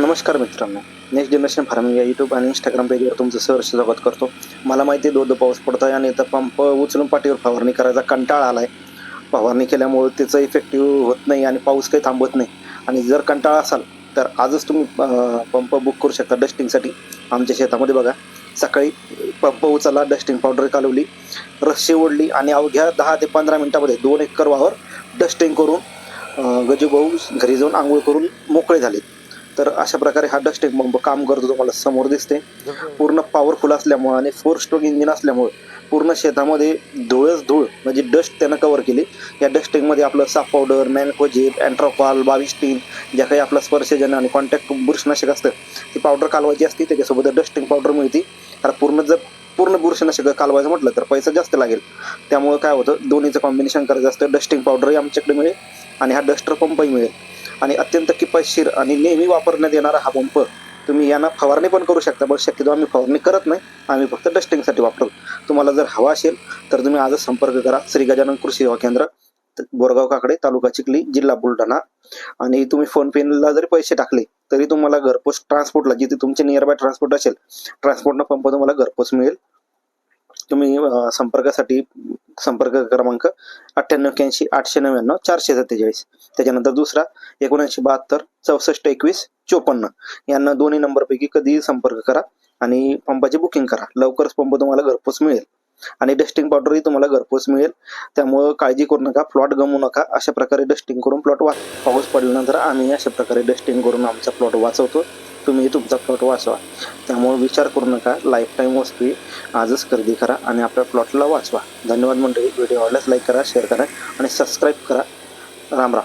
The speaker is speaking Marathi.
नमस्कार मित्रांनो. नेक्स्ट जनरेशन फार्मिंग या यूट्यूब आणि इंस्टाग्राम पेजवर तुमचं सहर्ष स्वागत करतो. मला माहिती आहे दो पाऊस पडतो आहे आणि तर पंप उचलून पाठीवर फवारणी करायचा कंटाळा आला आहे फवारणी केल्यामुळे त्याचं इफेक्टिव्ह होत नाही आणि पाऊस काही थांबत नाही. आणि जर कंटाळा असाल तर आजच तुम्ही पंप बुक करू शकता डस्टिंगसाठी आमच्या शेतामध्ये बघा सकाळी पंप उचलला डस्टिंग पावडर कालवली रस्सी ओढली आणि अवघ्या दहा ते पंधरा मिनटामध्ये दोन एकर वावर डस्टिंग करून अं, गजूभाऊ घरी जाऊन आंघोळ करून मोकळे झाले. अशा प्रकारे हा डस्टिंग पंप काम करतो तुम्हाला समोर दिसते. पूर्ण पॉवरफुल असल्यामुळं आणि फोर स्ट्रोक इंजिन असल्यामुळं पूर्ण शेतामध्ये धुळच धूळ म्हणजे डस्ट त्यानं कवर केली. या डस्टिंगमध्ये आपलं साफ पावडर मॅनकोजेब अँट्रोकॉल बाविस्टीन ज्या काही आपलं स्पर्शजन आणि कॉन्टॅक्ट बुरशीनाशक असतं ती पावडर कालवायची असते त्याच्यासोबत डस्टिंग पावडर मिळते. कारण पूर्ण जर पूर्ण बुरशीनाशक कालवायचं म्हटलं तर पैसा जास्त लागेल. त्यामुळे काय होतं दोन्हीचं कॉम्बिनेशन करायचं असतं. डस्टिंग पावडरही आमच्याकडे मिळेल आणि हा डस्टर पंपही मिळेल. आणि अत्यंत किफायतशीर आणि नेहमी वापरण्यात येणारा हा पंप तुम्ही यांना फवारणी पण करू शकता पण शक्यतो आम्ही फवारणी करत नाही. आम्ही फक्त डस्टिंगसाठी वापरतो. तुम्हाला जर हवा असेल तर तुम्ही आजच संपर्क करा. श्री गजानन कृषी सेवा केंद्र बोरगाव काकडे तालुका चिखली जिल्हा बुलढाणा. आणि तुम्ही फोन पेला जरी पैसे टाकले तरी तुम्हाला घरपोच ट्रान्सपोर्टला जिथे तुमचे नियर बाय ट्रान्सपोर्ट असेल ट्रान्सपोर्टनं पंप तुम्हाला घरपोच मिळेल. तुम्ही संपर्कासाठी संपर्क क्रमांक अठ्ठ्याण्णव एक्याऐंशी आठशे नव्याण्णव चारशे सत्तेचाळीस. त्याच्यानंतर दुसरा एकोणऐंशी बहात्तर चौसष्ट एकवीस चोपन्न. यांना दोन्ही नंबरपैकी कधीही संपर्क करा आणि पंपाची बुकिंग करा. लवकरच पंप तुम्हाला घरपोच मिळेल. आणि डस्टिंग पावडरही तुम्हाला घरपोच मिळेल. त्यामुळं काळजी करू नका प्लॉट गमवू नका. अशा प्रकारे डस्टिंग करून प्लॉट वाच पाऊस पडल्यानंतर आम्ही अशा प्रकारे डस्टिंग करून आमचा प्लॉट वाचवतो. तुम्ही तुमचा प्लॉट वाचवा. त्यामुळे विचार करू नका. लाईफ टाईम वस्तू आजच खरेदी करा आणि आपल्या प्लॉटला वाचवा. धन्यवाद मंडळी. व्हिडिओ आवडल्यास लाईक करा शेअर करा आणि सबस्क्राईब करा. राम राम.